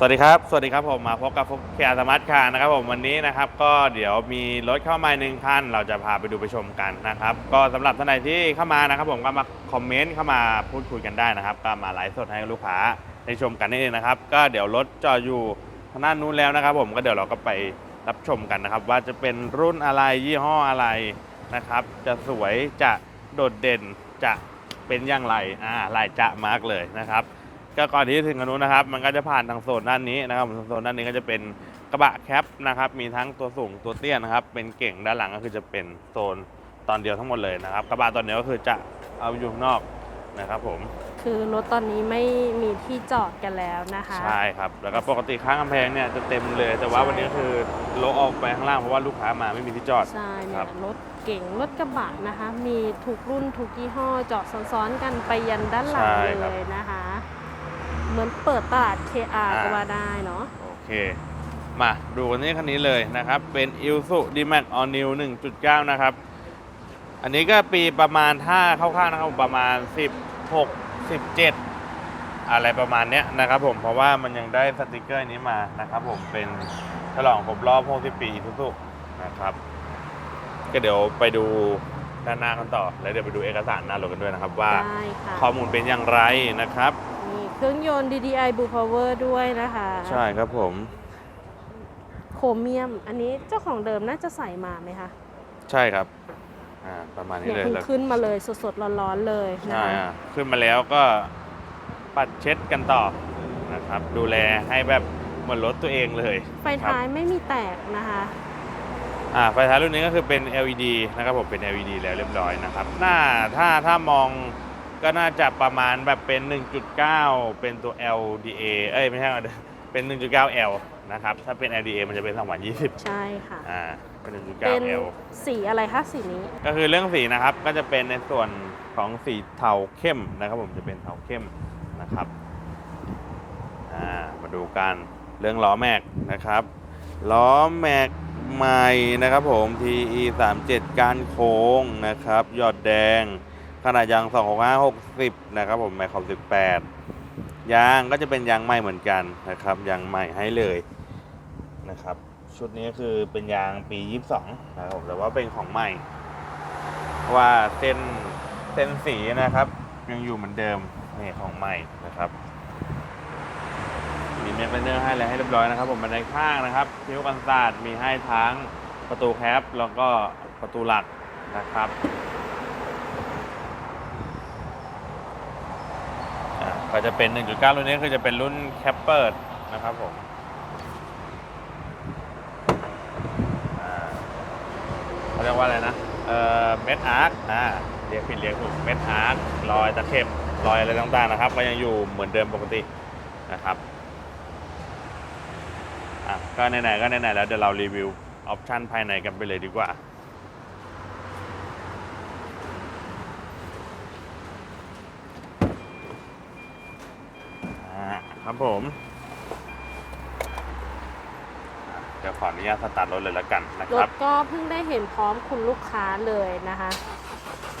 สวัสดีครับ สวัสดีครับผมมาพบกับฟุกเคียร์สมาร์ทคาร์นะครับผมวันนี้นะครับก็เดี๋ยวมีรถเข้ามาหนึ่งคันเราจะพาไปดูไปชมกันนะครับ ก็สำหรับท่านใดที่เข้ามานะครับผมก็มาคอมเมนต์เข้ามาพูดคุยกันได้นะครับ ก็มาไลฟ์สดให้ลูกค้าได้ชมกันนี่เองนะครับ ก็เดี๋ยวรถจอดอยู่ทางด้านนู้นแล้วนะครับ ผมก็เดี๋ยวเราก็ไปรับชมกันนะครับ ว่าจะเป็นรุ่นอะไรยี่ห้ออะไรนะครับ จะสวยจะโดดเด่นจะเป็นอย่างไรอ่าลายจะมากเลยนะครับ ก็ก่อนที่จะถึงกันนู้นนะครับ มันก็จะผ่านทางโซนด้านนี้นะครับโซนด้านนี้ก็จะเป็นกระบะแคปนะครับ มีทั้งตัวสูงตัวเตี้ยนะครับ เป็นเก่งด้านหลังก็คือจะเป็นโซนตอนเดียวทั้งหมดเลยนะครับ กระบะตอนนี้ก็คือจะเอาอยู่ข้างนอกนะครับผม คือรถตอนนี้ไม่มีที่จอดกันแล้วนะคะ ใช่ครับ แล้วก็ปกติข้างกำแพงเนี่ยจะเต็มเลย แต่ว่าวันนี้คือโละออกไปข้างล่างเพราะว่าลูกค้ามาไม่มีที่จอด ใช่คเนี่รัยบรถเก๋งรถกระบะนะคะ มีทุกรุ่นทุกยี่ห้อจอดซ้อนๆกันไปยันด้านหลังใช่ครับเลยนะคะเห มือนเปิดตลาด KR ก็ว่าได้เนาะโอเค มาดูกันที่คันนี้เลยนะครับ เป็น i l s u d m a x All New 1.9 นะครับ อันนี้ก็ปีประมาณถ้าเข้าๆนะครับประมาณ 16 17 อะไรประมาณเนี้ยนะครับผมเพราะว่ามันยังได้สติกเกอร์นี้มานะครับผมเป็นฉลองครบรอบ60ปีทุกๆนะครับ ก็เดี๋ยวไปดูด้านหน้ากันต่อ แล้วเดี๋ยวไปดูเอกสารหน้ารถกันด้วยนะครับ ว่าได้ค่ะข้อมูลเป็นอย่างไรนะครับมี เครื่องยนต์ DDI Blue Power ด้วยนะคะใช่ครับผม โครเมียม อันนี้เจ้าของเดิมน่าจะใส่มาไหมคะใช่ครับอ่าประมาณนี้เนี่ยเลยเพิ่งแล้วขึ้นมาเลยสดๆร้อนๆเลยนะใช่คะอะขึ้นมาแล้วก็ปัดเช็ดกันต่อนะครับ ดูแลให้แบบเหมือนรถตัวเองเลย ไฟท้ายไม่มีแตกนะคะ อ่าไฟท้ายรุ่นนี้ก็คือเป็น LED นะครับผมเป็น LED แล้วเรียบร้อยนะครับ หน้าถ้าถ้ามอง ก็น่าจะประมาณแบบเป็น 1.9 เป็นตัว LDA เอ้ยไม่ใช่ เป็น 1.9L นะครับ ถ้าเป็น LDA มันจะเป็น 2020 ใช่ค่ะ อ่าเป็นเป็น 1.9L สีอะไรคะสีนี้ ก็คือเรื่องสีนะครับ ก็จะเป็นในส่วนของสีเทาเข้มนะครับผมจะเป็นเทาเข้มนะครับ อ่า มาดูกันเรื่องล้อแม็กนะครับ ล้อแม็กใหม่นะครับผม TE 3 7การโค้งนะครับ ยอดแดง ขนาดยาง 265 60 นะครับผมแม็กขอบ 18 ยางก็จะเป็นยางใหม่เหมือนกันนะครับ ยางใหม่ให้เลยนะครับ ชุดนี้คือเป็นยางปี 22 นะครับผมแต่ว่าเป็นของใหม่ ว่าเส้นเส้นสีนะครับ ยังอยู่เหมือนเดิมนี่ของใหม่นะครับมีเมคเนอร์ให้แล้วให้เรียบร้อยนะครับ ผมบันไดข้างนะครับพิวกันศาสตร์มีให้ทั้งประตูแคปแล้วก็ประตูหลักนะครับอ่า ก็จะเป็น 1.9 รุ่นนี้คือจะเป็นรุ่นแคปเปิดนะครับผมเขาเรียกว่าอะไรนะ เอ่อ เม็ดอาร์คอ่า เรียกผิดเรียกถูก เม็ดอาร์ครอยตะเข็บรอยอะไรต่างๆนะครับ ก็ยังอยู่เหมือนเดิมปกตินะครับ อะ ก็ไหนๆก็ไหนๆแล้วเดี๋ยวเรารีวิวออปชันภายในกันไปเลยดีกว่า อ่า ครับผมอะเดี๋ยวขออนุญาตสตาร์ทรถเลยแล้วกันนะรครับถก็เพิ่งได้เห็นพร้อมคุณลูกค้าเลยนะคะ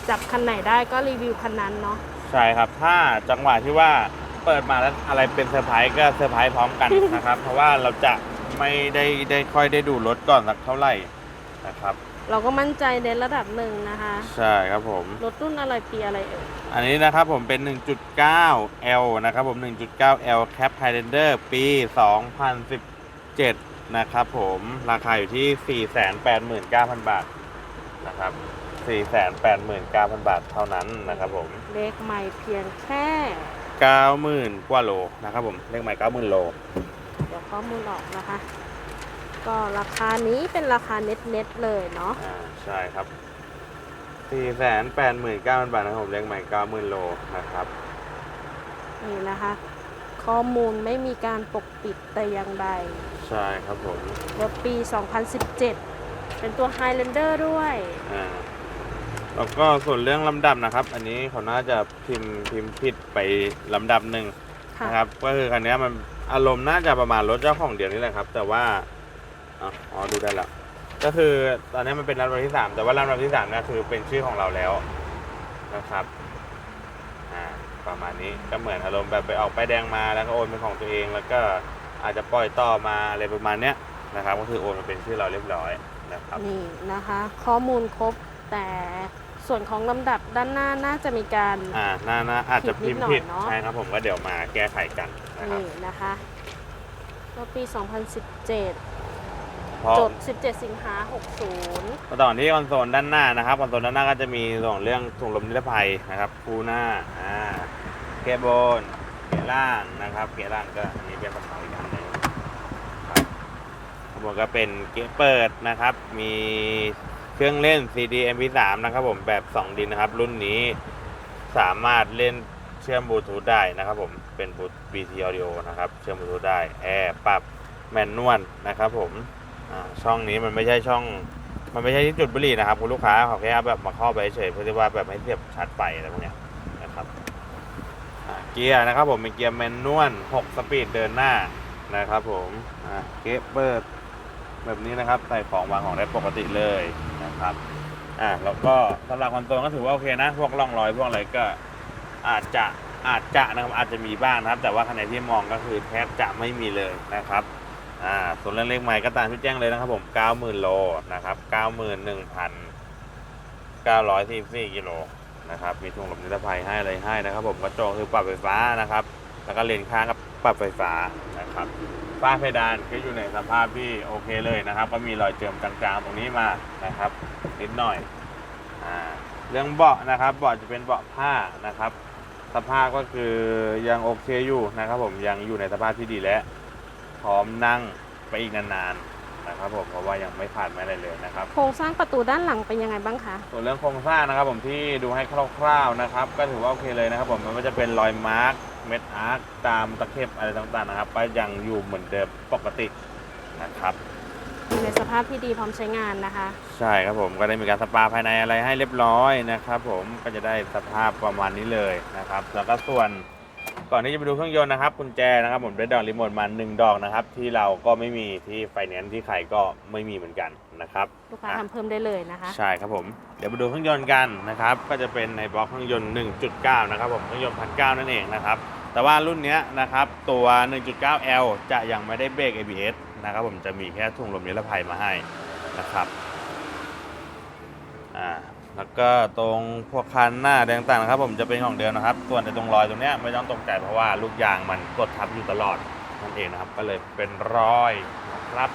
จับคันไหนได้ก็รีวิวคันนั้นเนาะ ใช่ครับ ถ้าจังหวะที่ว่าเปิดมาแล้วอะไรเป็นเซอร์ไพรส์ก็เซอร์ไพรส์พร้อมกันนะครับ เพราะว่าเราจะไม่ได้ได้ค่อยได้ดูรถก่อนสักเท่าไหร่นะครับ เราก็มั่นใจในระดับหนึ่งนะคะ ใช่ครับผม รถรุ่นอะไรปีอะไรเอ่ย อันนี้นะครับผมเป็น 1.9L นะครับผม 1.9L Cap Highlander ปี 2017 นะครับผม ราคาอยู่ที่ 489,000 บาทนะครับ 489,000 บาทเท่านั้นนะครับผม เลขใหม่เพียงแค่ 90,000 กว่าโลนะครับผม เลขใหม่ 90,000 โล เดี๋ยวข้อมูลออกนะคะ ก็ราคานี้เป็นราคาเน็ตเน็ตๆเลยเนาะอ่าใช่ครับ 489,000 บาทนะครับผมเลขใหม่90,000 โลนะครับ นี่นะคะ ข้อมูลไม่มีการปกปิดแต่อย่างใดใช่ครับผมรถปี 2017 เป็นตัว Highlander ด้วย อ่าแล้วก็ส่วนเรื่องลำดับนะครับ อันนี้เขาน่าจะพิมพ์พิมพ์ผิดไปลำดับหนึ่งค่ะ นะครับ ก็คือคันนี้มันอารมณ์น่าจะประมาณรถเจ้าของเดียวนี่แหละครับ แต่ว่า อ๋ออ๋อดูได้แล้วก็คือตอนนี้มันเป็นลำดับที่สามแต่ว่าลำดับที่สามเนี่ยคือเป็นชื่อของเราแล้วนะครับอ่าประมาณนี้ก็เหมือนอารมณ์แบบไปออกป้ายแดงมาแล้วก็โอนเป็นของตัวเอง แล้วก็อาจจะปล่อยต่อมาอะไรประมาณเนี้ยนะครับ ก็คือโอนมาเป็นชื่อเราเรียบร้อยนะครับนี่นะคะ ข้อมูลครบแต่ส่วนของลำดับด้านหน้าน่าจะมีการ อ่าน่าน่าอาจจะพิมพ์ผิดผิดนิดหน่อยเนอะ ใช่ครับผมก็เดี๋ยวมาแก้ไขกันนะครับ นี่นะคะก็ปี 2017เพราะ จด17 สิงหา 60มาต่อที่คอนโซลด้านหน้านะครับคอนโซลด้านหน้าก็จะมีส่วนเรื่องถุงลมนิรภัยนะครับคูหน้าอ่าเกยร์บนเกียร์ล่างนะครับเกียร์ล่างก็อันนี้เป็นกระเป๋าอีกอันหนึงครับข้างบนก็เป็นเกียร์เปิดนะครับ มีเครื่องเล่น CD MP3 นะครับผมแบบ 2 ดินนะครับ รุ่นนี้สามารถเล่นเชื่อมบลูทูธได้นะครับผมเป็นบลู BT Audio นะครับ เชื่อมบลูทูธได้แอร์ปรับแมนนวลนะครับผม อ่าช่องนี้มันไม่ใช่ช่อง มันไม่ใช่ที่จุดบุหรี่นะครับคุณลูกค้าเขาแค่แบบมาเข้าไปเฉยเพื่อที่ว่าแบบให้เสียบชาร์จไฟอะไรพวกเนี้ยนะครับอ่าเกียร์นะครับผมเป็นเกียร์แมนนวล6สปีดเดินหน้านะครับผมอ่าเกะเปิดแบบนี้นะครับใส่ของวางของได้ปกติเลยนะครับอ่าแล้วก็สำหรับคอนโซลก็ถือว่าโอเคนะ พวกร่องรอยพวกอะไรก็อาจจะอาจจะนะครับอาจจะมีบ้างนะครับ แต่ว่าคะแนนที่มองก็คือแทบจะไม่มีเลยนะครับ อ่าส่วนเรื่องเลขใหม่ก็ตามที่แจ้งเลยนะครับผม90,000โลนะครับ91,944กิโลนะครับมีถุงลมนิรภัยให้อะไรให้นะครับ ผมกระจกคือปรับไฟฟ้านะครับ แล้วก็เลนข้างกับปรับไฟฟ้านะครับฝ้าเพดานก็อยู่ในสภาพที่โอเคเลยนะครับ ก็มีรอยเจิมจางๆตรงนี้มานะครับนิดหน่อยอ่าเรื่องเบาะนะครับเบาะจะเป็นเบาะผ้านะครับ สภาพก็คือยังโอเคอยู่นะครับ ผมยังอยู่ในสภาพที่ดีและ พร้อมนั่งไปอีกนานๆนะครับผมเพราะว่ายังไม่ขาดไม่อะไรเลยนะครับ โครงสร้างประตูด้านหลังเป็นยังไงบ้างคะส่วนเรื่องโครงสร้างนะครับผมที่ดูให้คร่าวๆนะครับ ก็ถือว่าโอเคเลยนะครับผมไมันก็จะเป็นรอยมาร์กเม็ดอาร์คตามตะเข็บอะไรต่างๆนะครับก็ยังอยู่เหมือนเดิมปกตินะครับอยู่ในสภาพที่ดีพร้อมใช้งานนะคะ ใช่ครับผมก็ได้มีการสปาภายในอะไรให้เรียบร้อยนะครับ ผมก็จะได้สภาพประมาณนี้เลยนะครับ แล้วก็ส่วน ก่อนที่จะไปดูเครื่องยนต์นะครับกุญแจนะครับผมได้ดอกรีโมทมาหนึ่งดอกนะครับ ที่เราก็ไม่มีที่ไฟแนนซ์ที่ใครก็ไม่มีเหมือนกันนะครับลูกค้าอะทำเพิ่มได้เลยนะคะ ใช่ครับผมเดี๋ยวมาดูเครื่องยนต์กันนะครับ ก็จะเป็นในบล็อกเครื่องยนต์ 1.9 นะครับผมเครื่องยนต์พันเนั่นเองนะครับ แต่ว่ารุ่นเนี้ยนะครับตัว 1.9L จะยังไม่ได้เบรก ABS นะครับผมจะมีแค่ถุงลมนิรภัยมาให้นะครับอ่า แล้วก็ตรงพวกคันหน้าแดงต่างๆนะครับผมจะเป็นของเดิมนะครับ ส่วนในตรงรอยตรงเนี้ยไม่ต้องตกใจเพราะว่าลูกยางมันกดทับอยู่ตลอดนั่นเองนะครับ ก็เลยเป็นรอยนะครับ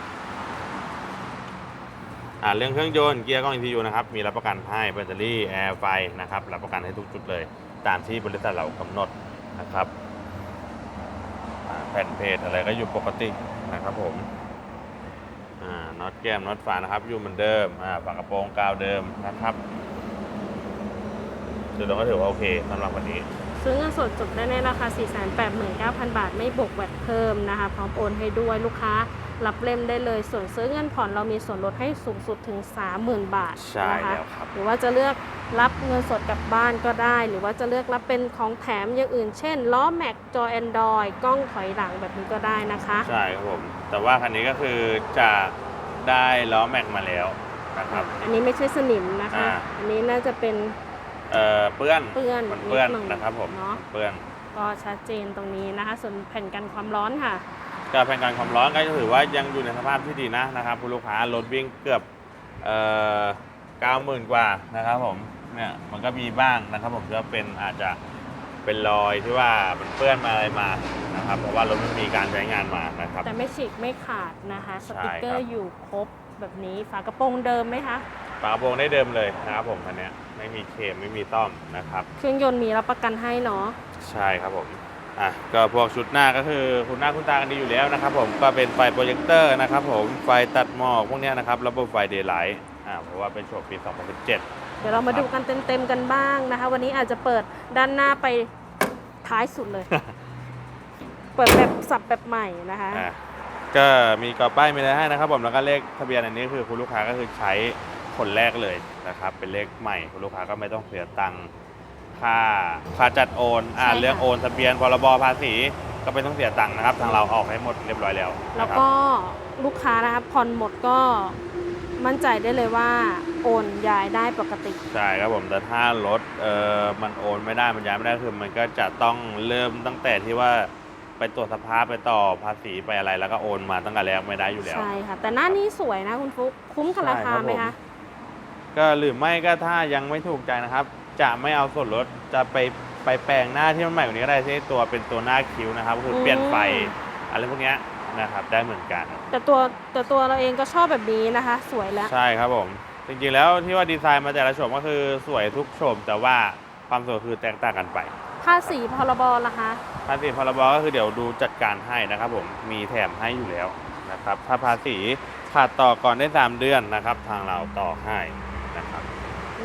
อ่าเรื่องเครื่องยนต์เกียร์กล้อง ECU นะครับมีรับประกันให้แบตเตอรี่แอร์ไฟนะครับรับประกันให้ทุกจุดเลย ตามที่บริษัทเรากำหนดนะครับแผ่นเพจอะไรก็อยู่ปกตินะครับผม อ่าน็อตแก้มน็อตฝานะครับ อยู่เหมือนเดิมอ่าฝากระโปรงกาวเดิมนะครับจุดเราก็ถือว่าโอเคสำหรับวันนี้ ซื้อเงินสดจบได้ในราคา 489,000 บาท ไม่บวกแวดเพิ่มนะคะ พร้อมโอนให้ด้วยลูกค้า รับเล่มได้เลย ส่วนซื้อเงินผ่อนเรามีส่วนลดให้สูงสุดถึง 30,000 บาทใช่นะคะแล้วครับหรือว่าจะเลือกรับเงินสดกลับบ้านก็ได้ หรือว่าจะเลือกรับเป็นของแถมอย่างอื่น เช่นล้อแม็กจอแอนดรอยกล้องถอยหลังแบบนี้ก็ได้นะคะใช่ครับผมแต่ว่าคันนี้ก็คือจะได้ล้อแม็กมาแล้วนะครับอันนี้ไม่ใช่สนิมนะคะอ่าอันนี้น่าจะเป็นเอ่อเปื้อนเปื้อนมันเปื้อนนิดหนึ่งนะครับผมเนาะเปื้อนก็ชัดเจนตรงนี้นะคะ ส่วนแผ่นกันความร้อนค่ะ ก็แผ่นกันความร้อนก็ถือว่ายังอยู่ในสภาพที่ดีนะนะครับคุณลูกค้ารถวิ่งเกือบเอ่อเก้าหมื่นกว่านะครับผมเนี่ยมันก็มีบ้างนะครับผมก็เป็นอาจจะเป็นรอยที่ว่ามันเปื้อนมาอะไรมานะครับเพราะว่ารถมันมีการใช้งานมานะครับ แต่ไม่ฉีกไม่ขาดนะคะสใช่ติกเกอครัร์บอยู่ครบแบบนี้ฝากระโปรงเดิมไหมคะฝากระโปรงได้เดิมเลยนะครับผมคันเนี้ยไม่มีเคมไม่มีต้อมนะครับ เครื่องยนต์มีรับประกันให้เนาะใช่ครับผม อะก็พวกชุดหน้าก็คือคุณหน้าคุณตากันดีอยู่แล้วนะครับผมก็เป็นไฟโปรเจคเตอร์นะครับผมไฟตัดหมอกพวกเนี้ยนะครับระบบไฟเดย์ไลท์อ่าเพราะว่าเป็นโฉมปี 2017 เดี๋ยวเรามาดูกันเต็มๆกันบ้างนะคะ วันนี้อาจจะเปิดด้านหน้าไปท้ายสุดเลย เปิดแบบสับแบบใหม่นะคะอะก็มีกรอบป้ายมีอะไรให้นะครับผมแล้วก็เลขทะเบียนอันนี้คือคุณลูกค้าก็คือใช้คนแรกเลยนะครับ เป็นเลขใหม่คุณลูกค้าก็ไม่ต้องเสียตังค์ ค่าค่าจัดโอนอ่าใช่ค่ะ เรื่องโอนทะเบียนพรบภาษีก็ไม่ต้องเสียตังค์นะครับ ทางเราออกให้หมดเรียบร้อยแล้วแล้วนะครับก็ลูกค้านะคะผ่อนหมดก็มั่นใจได้เลยว่าโอนย้ายได้ปกติ ใช่ครับผมแต่ถ้ารถเออมันโอนไม่ได้มันย้ายไม่ได้คือมันก็จะต้องเริ่มตั้งแต่ที่ว่าไปไปตรวจสภาพไปต่อภาษีไปอะไร แล้วก็โอนมาตั้งแต่แรกไม่ได้อยู่แล้ว ใช่ค่ะ แต่หน้านี้สวยนะคุณฟุกคุ้มกับราคาไหมใช่ครัคะ บผม ก็หรือไม่ก็ถ้ายังไม่ถูกใจนะครับ จะไม่เอาส่วนลดจะไปไปแปลงหน้าที่มันใหม่กว่านี้ก็ได้ที่ตัวเป็นตัวหน้าคิ้วนะครับก็คือเปลี่ยนไฟอะไรพวกเนี้ยนะครับได้เหมือนกัน แต่ตัวแต่ตัวเราเองก็ชอบแบบนี้นะคะ สวยแล้ว ใช่ครับผมจริงๆแล้วที่ว่าดีไซน์มาแต่ละโฉมก็คือสวยทุกโฉมแต่ว่าความสวยคือแตกต่างกันไปภาษีพรบล่ะคะภาษีพรบก็คือเดี๋ยวดูจัดการให้นะครับผมมีแถมให้อยู่แล้วนะครับถ้าภาษีขาดต่อก่อนได้ 3 เดือนนะครับ ทางเราต่อให้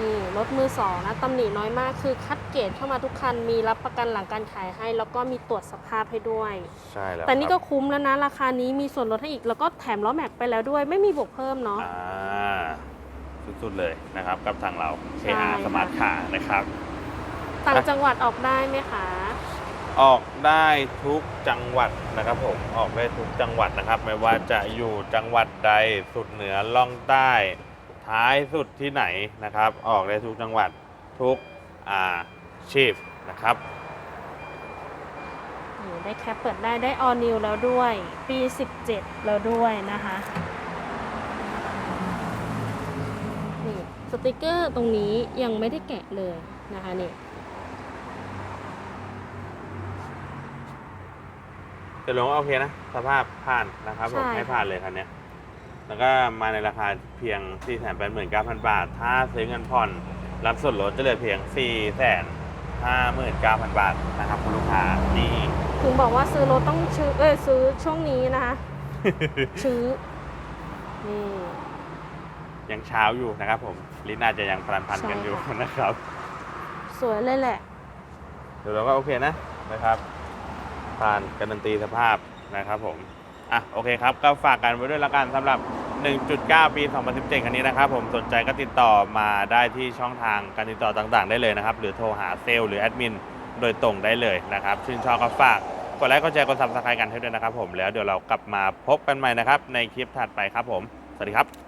นะครับนี่รถมือสองนะตำหนิน้อยมากคือคัดเกรดเข้ามาทุกคันมีรับประกันหลังการขายให้ แล้วก็มีตรวจสภาพให้ด้วย ใช่แล้วแต่นี่คก็รับคุ้มแล้วนะ ราคานี้มีส่วนลดให้อีก แล้วก็แถมล้อแม็กไปแล้วด้วย ไม่มีบวกเพิ่มเนาะอ่าสุดๆเลยนะครับ กับทางเราใช่ KR ค่ะสมาร์ทคาร์นะครับต่างจังหวัดออกได้ไหมคะออกได้ทุกจังหวัดนะครับผมออกได้ทุกจังหวัดนะครับ ไม่ว่าจะอยู่จังหวัดใดสุดเหนือล่องใต้ ท้ายสุดที่ไหนนะครับ ออกได้ทุกจังหวัดทุกอาชีพนะครับนี่ได้แคปเปิดได้ได้ออนิวแล้วด้วย ปี 17 แล้วด้วยนะคะนี่สติกเกอร์ตรงนี้ยังไม่ได้แกะเลยนะคะนี่จะลงว่าโอเคนะ สภาพผ่านนะครับผมใช่ให้ผ่านเลยคันเนี้ย แล้วก็มาในราคาเพียง 4 8 9 0 0 0 บาท ถ้าซื้อเงินผ่อน รับส่วนลดจะเหลือเพียง 4 5 9 0 0 0 บาทนะครับคุณลูกค้านี่ถึงบอกว่าซื้อรถต้องซื้อเอ้ยซื้อช่วงนี้นะคะซื้อนี่ยังเช้าอยู่นะครับผมลิ้นอาจจะยังพลันพันๆกันอยู่ใช่ค่ะนะครับ สวยเลยแหละ เดี๋ยวเราก็โอเคนะนะครับ ผ่านการันตีสภาพนะครับผม อะโอเคครับ ก็ฝากกันไว้ด้วยละกันสำหรับ 1.9 ปี 2017 คันนี้นะครับผมสนใจก็ติดต่อมาได้ที่ช่องทางการติดต่อต่างๆ ได้เลยนะครับ หรือโทรหาเซลล์หรือแอดมินโดยตรงได้เลยนะครับ ชื่นชอบก็ฝากกดไลค์กดแชร์กดซับสไครต์กันให้ด้วยนะครับผมแล้วเดี๋ยวเรากลับมาพบกันใหม่นะครับในคลิปถัดไปครับผม สวัสดีครับ